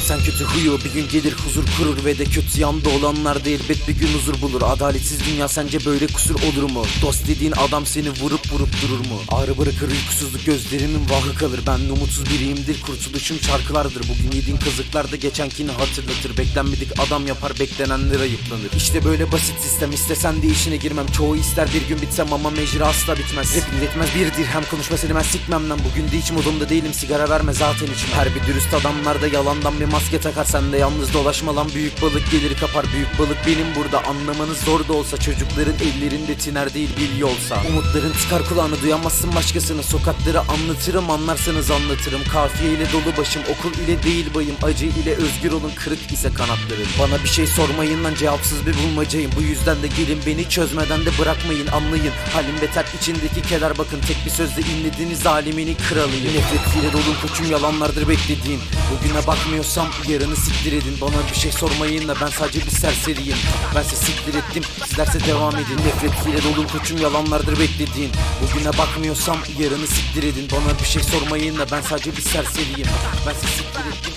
sen kötü huyu Bir gün gelir huzur kurur ve de kötü yanda olanlar da elbet bir gün huzur bulur. Adaletsiz dünya sence böyle kusur olur mu? Dost dediğin adam seni vurup vurup durur mu? Ağrı bırakır uykusuzluk gözlerimin vahı kalır. Ben umutsuz biriyimdir kurtuluşum şarkılardır. Bugün yediğin kazıklar da geçenkini hatırlatır. Beklenmedik adam yapar beklenenler ayıplanır. İşte böyle basit sistem istesen de işine girmem. Çoğu ister bir gün bitsem ama mecra asla bitmez. Rap dinletmez bir dirhem konuşma seni ben sikmem lan. Bugün de hiç modumda değilim sigara verme zaten içmem. Her bir dürüst adamlarda yalandan bir maske takar Sen de yalnız dolaşma lan. Büyük balık gelir kapar Büyük balık benim burada. Anlamanız zor da olsa Çocukların ellerinde tiner değil bilgi olsa. Umutların çıkar kulağını duyamazsın başkasını. Sokakları anlatırım anlarsanız anlatırım. Kafiye ile dolu başım okul ile değil bayım. Acı ile özgür olun kırık ise kanatları Bana bir şey sormayın lan cevapsız bir bulmacayım. Bu yüzden de gelin beni çözmeden de bırakmayın anlayın. Halim beter içindeki keder bakın tek bir sözle inlediniz alemini kralıyım. Nefretiyle dolu koçum yalanlardır beklediğim. Bugüne bakmıyorsam yarını siktir edin. Bana bir şey sormayın da ben sadece bir serseriyim. Bense siktir ettim. Sizlerse devam edin. Nefretiyle dolu koçum yalanlardır beklediğin. Bugüne bakmıyorsam yarını siktir edin. Bana bir şey sormayın da ben sadece bir serseriyim. Bense siktir ettim